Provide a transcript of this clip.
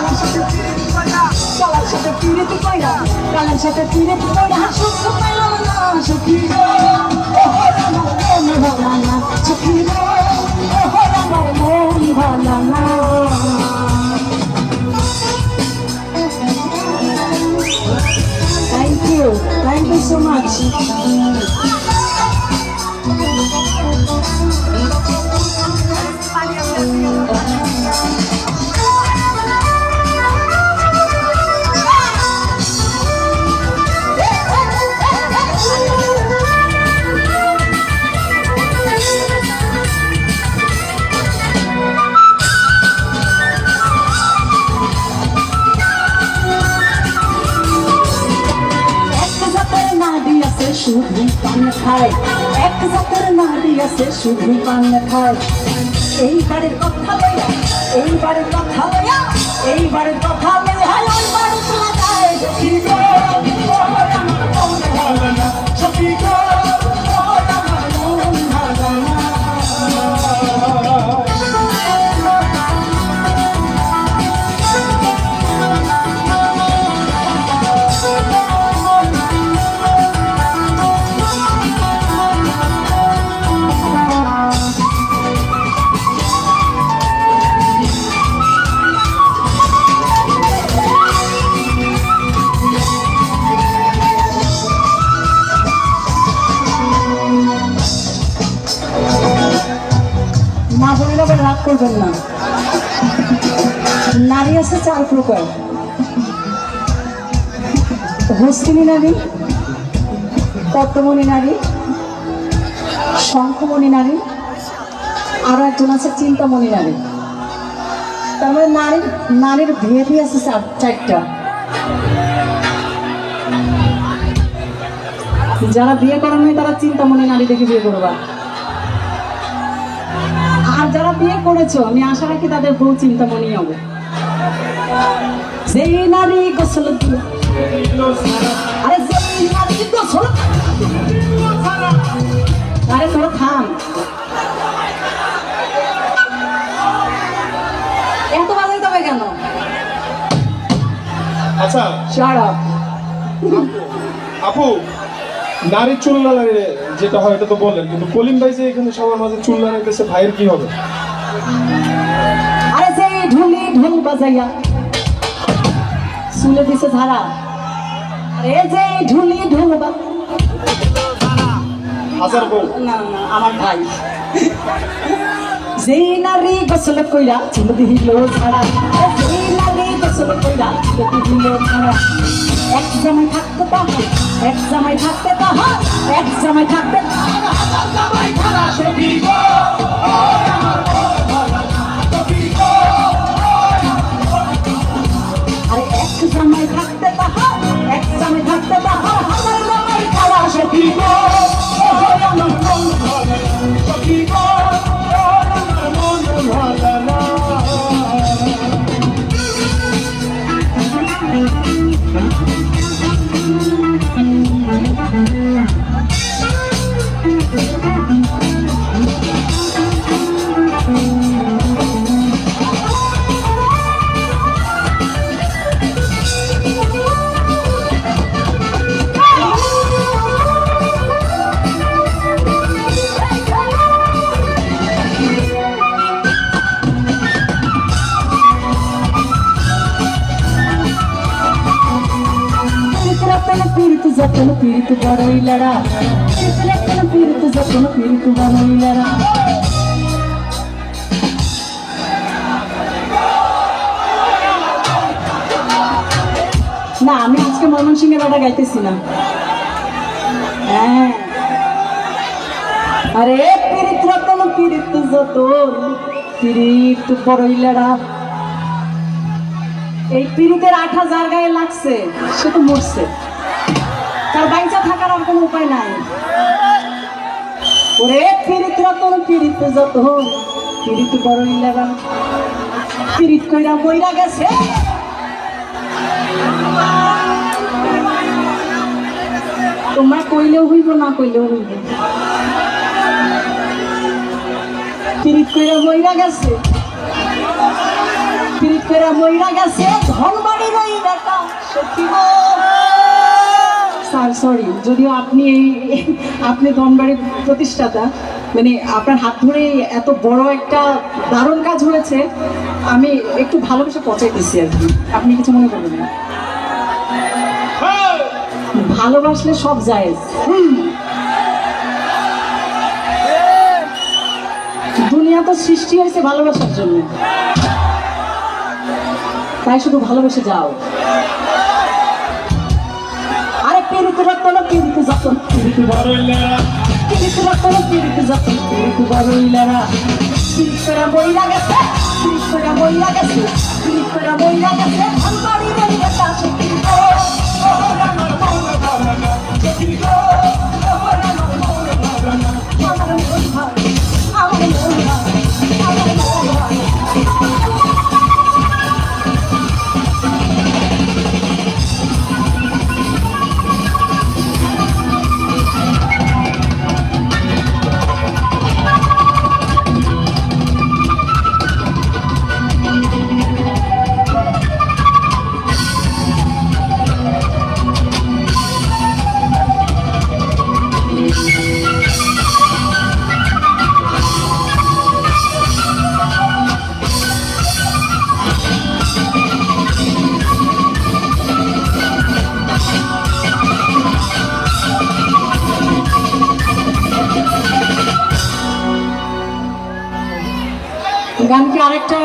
Colour সাথে colour সাথে পিরিতি কইরা কালার সাথে পিরিতি কইরা সুখ পেলাম না, সখী গো ওহো আমার মন ভালা না সখী গো ওহো আমার মন শুধু পান খায়। এক জাতের নারী আছে শুধু পান খায়। এইবারের কথা লইয়া, এইবারের কথা লইয়া, এইবারের কথা মা বোনেরা আবার রাগ করবেন না। নারী আছে চার প্রকার। হস্তিনী নারী পদ্মমণি নারী, শঙ্খমণি নারী, আরও একজন আছে চিন্তামণি নারী। তার মানে নারীর নারীর ভেদই আছে চার, চারটা। যারা বিয়ে করেন তারা চিন্তামণি নারী দেখে বিয়ে করবা। বিয়ে করেছ আমি আশা রাখি তাদের বউ চিন্তামণি হবে। সেই নারী গোসল আরে সেই নারী গোসল আরে তোরা থাম। এত বাজাইতে হবে কেন? আচ্ছা। সারা আপু নারী চুল না যেটা হয় এটা তো বলেন কিন্তু কলিম ভাই যে এখানে সবার মাঝে চুল না ভাইয়ের কি হবে? আরে সেই ঢুলি ঢোল বাজাইয়া। শুনে দিছে ধারা আরে যে ঢুলি ঢোল বা না না আমার ভাই। যেই নারী গোসল কইরা চুল দিল ছাড়া যেই নারী গোসল কইরা চুল দিল ছাড়া এক জামাই থাকতে তো এক জামাই থাকতে তো এক জামাই থাকতে তো যতন পীড়িত যতন পীড়িত বড়ই লড়া যতন পীড়িত যতন পীড়িত বড়ই লড়া না, আমি আজকে ময়মনসিংহের ওটা গাইতেছিলাম হ্যাঁ। আরে পীড়িত রতন পীড়িত যতন পীড়িত বড়ই লড়া এই পীড়িতের আঠা যার গায়ে লাগছে, সে তো মরছে। তার বাইচা থাকার আর কোনো উপায় নাই। ওরে পিরিত রতন পিরিত যত পিরিত বড়ইলারা পিরিত কইরা মইরা গেছে। তোমরা কইলেও হইব, না কইলেও হইব। পিরিত কইরা মইরা গেছে। পিরিত করে মইরা গেছে। বাড়ির ওই সত্যি গো। স্যার সরি যদিও আপনি এই, আপনি ধনবাড়ির প্রতিষ্ঠাতা মানে আপনার হাত ধরে এত বড় একটা দারুণ কাজ হয়েছে, আমি একটু ভালোবেসে পচাইতেছি আর কি। আপনি কিছু মনে করবেন না। ভালোবাসলে সব জায়েজ। দুনিয়া তো সৃষ্টি হয়েছে ভালোবাসার জন্য। তাই শুধু ভালোবেসে যাও। পেরিতে রক্তন পেরিতে যতন পেরিতে বড়ইলারা পেরিতে রক্তন পেরিতে যতন পেরিতে বড়ইলারা পিরিত করে বইলা গেছে পিরিত করে বইলা গেছে। পিরিত করে বইলা গেছে ধনবাড়ি রই বেটা সত্যি গো ও গানকে আরেকটা